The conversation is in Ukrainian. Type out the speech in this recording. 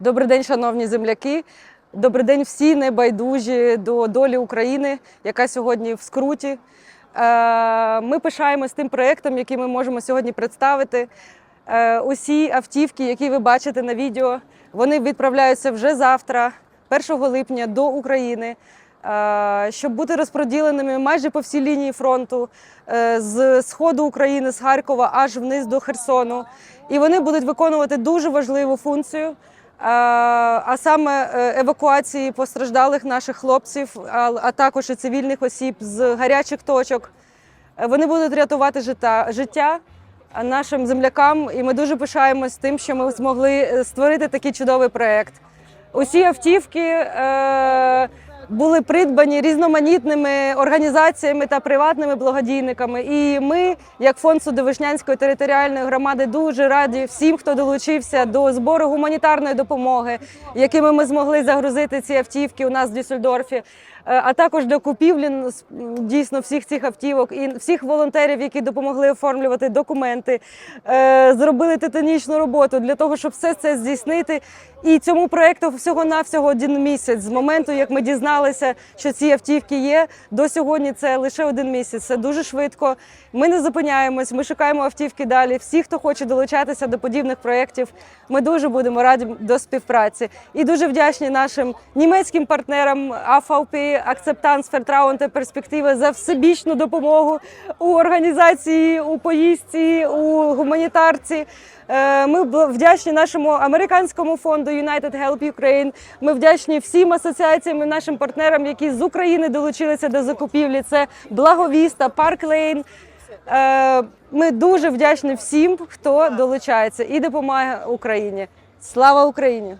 Добрий день, шановні земляки. Добрий день всі небайдужі до долі України, яка сьогодні в скруті. Е, Ми пишаємось тим проєктом, який ми можемо сьогодні представити. Е, Усі автівки, які ви бачите на відео, вони відправляються вже завтра, 1 липня, до України, е, щоб бути розподіленими майже по всій лінії фронту з сходу України, з Харкова аж вниз до Херсону. І вони будуть виконувати дуже важливу функцію. А саме е, евакуації постраждалих наших хлопців, а також і цивільних осіб з гарячих точок. Е, Вони будуть рятувати життя, життя нашим землякам, і ми дуже пишаємось тим, що ми змогли е, створити такий чудовий проєкт. Усі автівки були придбані різноманітними організаціями та приватними благодійниками. І ми, як фонд Судовишнянської територіальної громади, дуже раді всім, хто долучився до збору гуманітарної допомоги, якими ми змогли загрузити ці автівки у нас в Дюссельдорфі. Е, А також до купівлі дійсно всіх цих автівок і всіх волонтерів, які допомогли оформлювати документи, е, зробили титанічну роботу для того, щоб все це здійснити. І цьому проєкту всього-навсього один місяць з моменту, як ми дізналися, що ці автівки є. До сьогодні це лише один місяць. Це дуже швидко. Ми не зупиняємось, ми шукаємо автівки далі. Всі, хто хоче долучатися до подібних проєктів, ми дуже будемо раді до співпраці. І дуже вдячні нашим німецьким партнерам АФАУП, Акцептанс, Фертраунд та Перспективи за всебічну допомогу у організації, у поїздці, у гуманітарці. Е, Ми вдячні нашому американському фонду United Help Ukraine. Ми вдячні всім асоціаціям і нашим партнерам, які з України долучилися до закупівлі. Це Благовіста, Парк Лейн. Е, Ми дуже вдячні всім, хто долучається і допомагає Україні. Слава Україні!